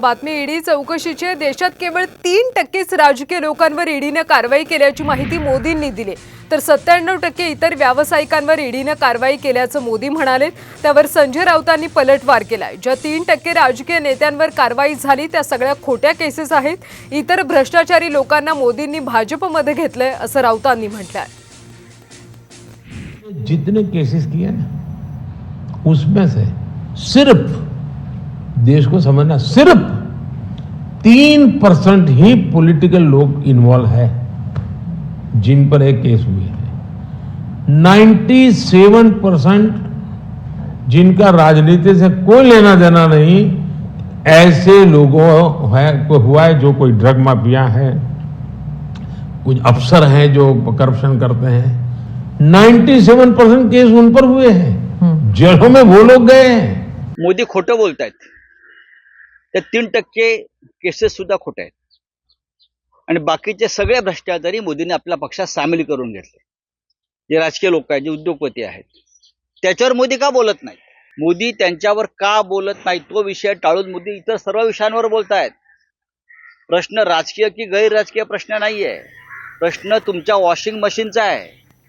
बातमी ईडी चौकशीची. देशात केवळ तीन टक्केच राजकीय लोकांवर ईडीनं कारवाई केल्याची माहिती मोदींनी दिली. तर सत्त्याण्णव टक्के इतर व्यावसायिकांवर ईडीनं कारवाई केल्याचं मोदी म्हणाले. त्यावर संजय राऊतांनी पलटवार केलाय. ज्या तीन टक्के राजकीय नेत्यांवर कारवाई झाली त्या सगळ्या खोट्या केसेस आहेत. इतर भ्रष्टाचारी लोकांना मोदींनी भाजपमध्ये घेतलंय असं राऊतांनी म्हटलंय. जितने केसेस किए ना उसमें से सिर्फ देश को समझना सिर्फ़ तीन परसेंट ही पॉलिटिकल लोग इन्वॉल्व है जिन पर एक केस हुए हैं। 97 परसेंट जिनका राजनीति से कोई लेना देना नहीं ऐसे लोगों है को हुआ है जो कोई ड्रग माफिया है कुछ अफसर हैं जो करप्शन करते हैं। 97 परसेंट केस उन पर हुए हैं। जेलों में वो लोग गए हैं। मोदी खोटं बोलतायत त्या तीन टक्के केसेस सुद्धा खोटे आहेत. आणि बाकीचे सगळे भ्रष्टाचारी मोदींनी आपल्या पक्षात सामील करून घेतले. जे राजकीय लोक आहेत जे उद्योगपती आहेत. त्याच्यावर मोदी का बोलत नाही मोदी त्यांच्यावर का बोलत नाही तो विषय टाळून मोदी इतर सर्व विषयांवर बोलतायत. प्रश्न राजकीय की गैर राजकीय प्रश्न नाहीये. प्रश्न तुमच्या वॉशिंग मशीनचा आहे.